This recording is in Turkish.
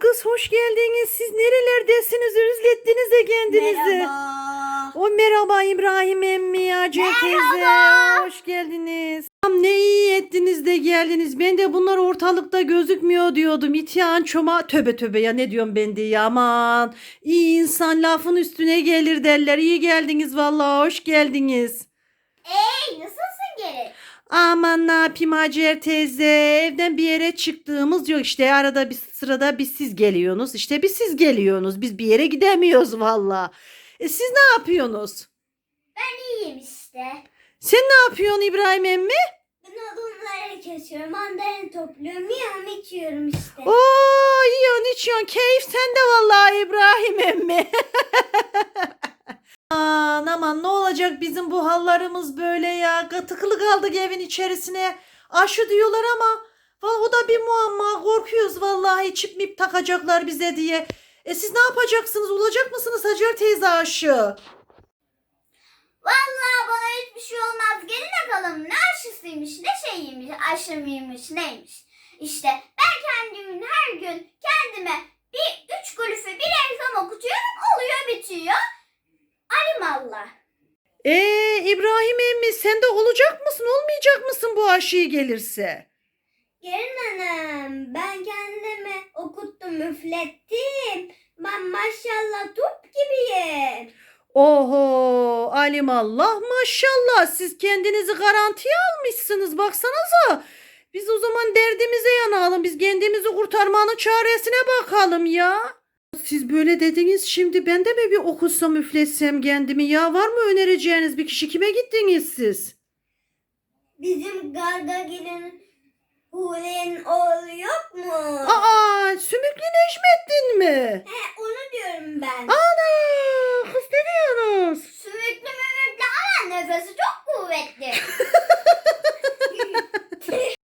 Kız hoş geldiniz. Siz nerelerdesiniz? Özlettiniz de kendinizi. Merhaba. O merhaba İbrahim emmi, Hacer teyze. Hoş geldiniz. Tam ne iyi ettiniz de geldiniz. Ben de bunlar ortalıkta gözükmüyor diyordum. İtihan çoma töbe töbe ya ne diyorum ben de ya aman. İyi insan lafın üstüne gelir derler. İyi geldiniz vallahi hoş geldiniz. Hey nasılsın geri? Aman ne yapayım Hacer teyze. Evden bir yere çıktığımız yok. İşte arada bir sırada biz siz geliyorsunuz. İşte biz siz geliyorsunuz. Biz bir yere gidemiyoruz valla. E siz ne yapıyorsunuz? Ben iyiyim işte. Sen ne yapıyorsun İbrahim emmi? Ben odunları kesiyorum, mandalina topluyorum, yiyorum, içiyorum işte. Oo yiyorsun içiyorsun. Keyif sende vallahi İbrahim emmi. aman aman ne olacak bizim bu hallarımız böyle ya. Tıkılı kaldık evin içerisine. Aşı diyorlar ama o da bir muamma. Korkuyoruz vallahi çip mip takacaklar bize diye. E siz ne yapacaksınız? Olacak mısınız Hacer teyze aşı? Vallahi bana hiçbir şey olmaz. Gelin bakalım ne aşısıymış, ne şeyiymiş, aşı mıymış, neymiş. İşte ben kendimin her gün kendime bir üç kulüfü bir elzam okutuyorum, oluyor bitiyor. Alimallah. Ee İbrahim emmi sen de olacak mısın olmayacak mısın bu aşıyı gelirse? Gelin hanım, ben kendime okuttum, üflettim. Ben maşallah top gibiyim. Oho alimallah maşallah siz kendinizi garantiye almışsınız baksanıza. Biz o zaman derdimize yanalım biz kendimizi kurtarmanın çaresine bakalım ya. Siz böyle dediniz şimdi ben de mi bir okusam üfletsem kendimi ya var mı önereceğiniz bir kişi kime gittiniz siz? Bizim Gargagil'in Hule'nin oğlu yok mu? Aa Sümüklü Necmettin mi? He onu diyorum ben. Ana kız ne diyorsunuz? Sümüklü mümüklü ama nefesi çok kuvvetli.